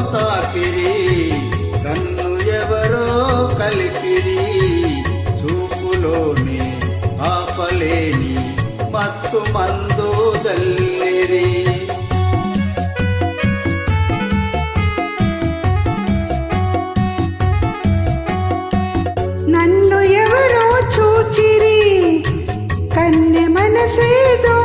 తాకిరి కన్ను ఎవరో కలిపిరి. చూపులోనే ఆపలేని మత్తు మందు జల్లిరి. నన్ను ఎవరో చూచిరి. కన్నె మనసేదో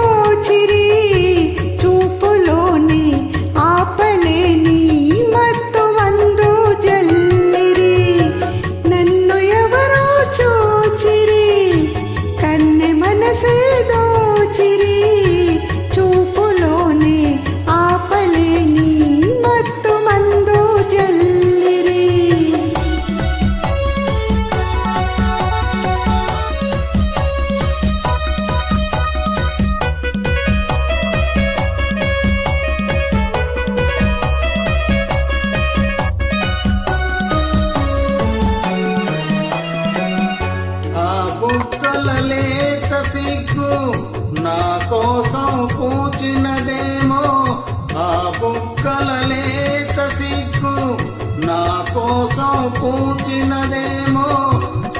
కోసం పూచినదేమో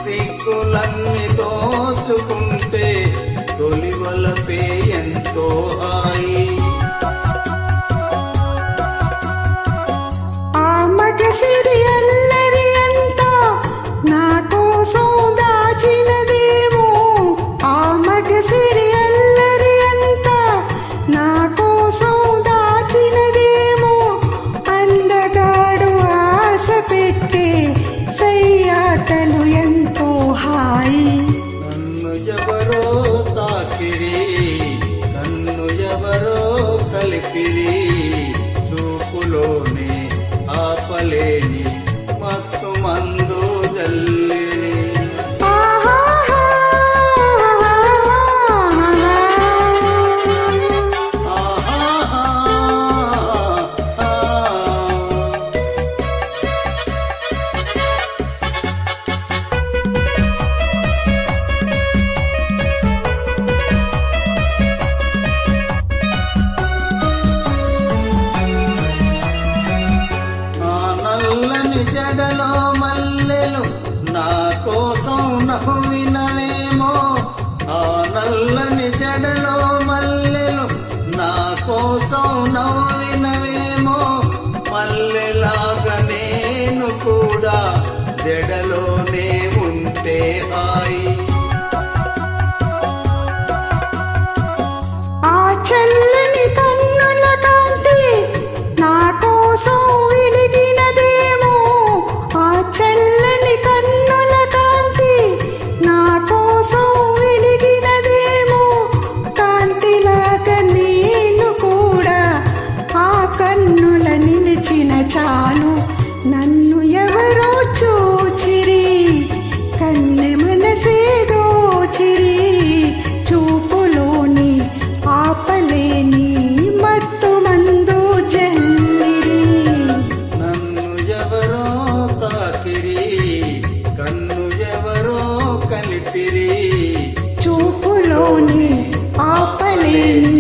సిక్కులన్నీ దోచుకుంటే నవ్వినవేమో మల్లెలాగా నేను కూడా జడలోనే ఉంటే ఆయి. ఆ చల్లని కన్నుల కాంతి నా కోసం చూపులోని ఆపలేని